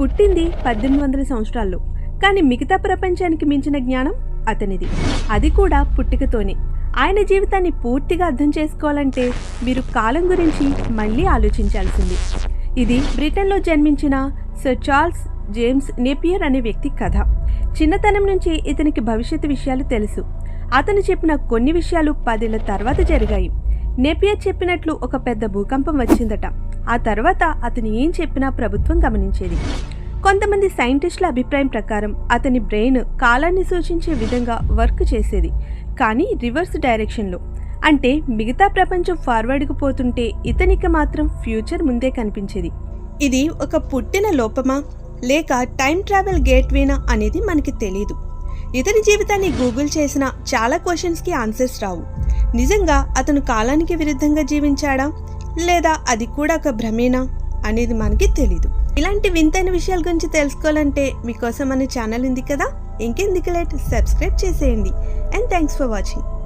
పుట్టింది పద్దెనిమిది వందల సంవత్సరాల్లో. కానీ మిగతా ప్రపంచానికి మించిన జ్ఞానం అతనిది. అది కూడా పుట్టుకతోనే. ఆయన జీవితాన్ని పూర్తిగా అర్థం చేసుకోవాలంటే మీరు కాలం గురించి మళ్ళీ ఆలోచించాల్సింది. ఇది బ్రిటన్లో జన్మించిన సర్ చార్ల్స్ జేమ్స్ నేపియర్ అనే వ్యక్తి కథ. చిన్నతనం నుంచి ఇతనికి భవిష్యత్తు విషయాలు తెలుసు. అతను చెప్పిన కొన్ని విషయాలు పదేళ్ళ తర్వాత జరిగాయి. నేపియర్ చెప్పినట్లు ఒక పెద్ద భూకంపం వచ్చిందట. ఆ తర్వాత అతను ఏం చెప్పినా ప్రభుత్వం గమనించేది. కొంతమంది సైంటిస్టుల అభిప్రాయం ప్రకారం అతని బ్రెయిన్ కాలాన్ని సూచించే విధంగా వర్క్ చేసేది కానీ రివర్స్ డైరెక్షన్లో. అంటే మిగతా ప్రపంచం ఫార్వర్డ్కు పోతుంటే ఇతనికి మాత్రం ఫ్యూచర్ ముందే కనిపించేది. ఇది ఒక పుట్టిన లోపమా? లేక టైం ట్రావెల్ గేట్వేనా అనేది మనకి తెలియదు ఇతని జీవితాన్ని గూగుల్ చేసిన చాలా క్వశ్చన్స్కి ఆన్సర్స్ రావు. నిజంగా అతను కాలానికి విరుద్ధంగా జీవించాడా? లేదా అది కూడా ఒక భ్రమేనా అనేది మనకి తెలీదు. ఇలాంటి వింతైన విషయాల గురించి తెలుసుకోవాలంటే మీకోసం మన ఛానల్ ఉంది కదా? ఇంకెందుకు లేట్? సబ్స్క్రైబ్ చేసేయండి. And thanks for watching.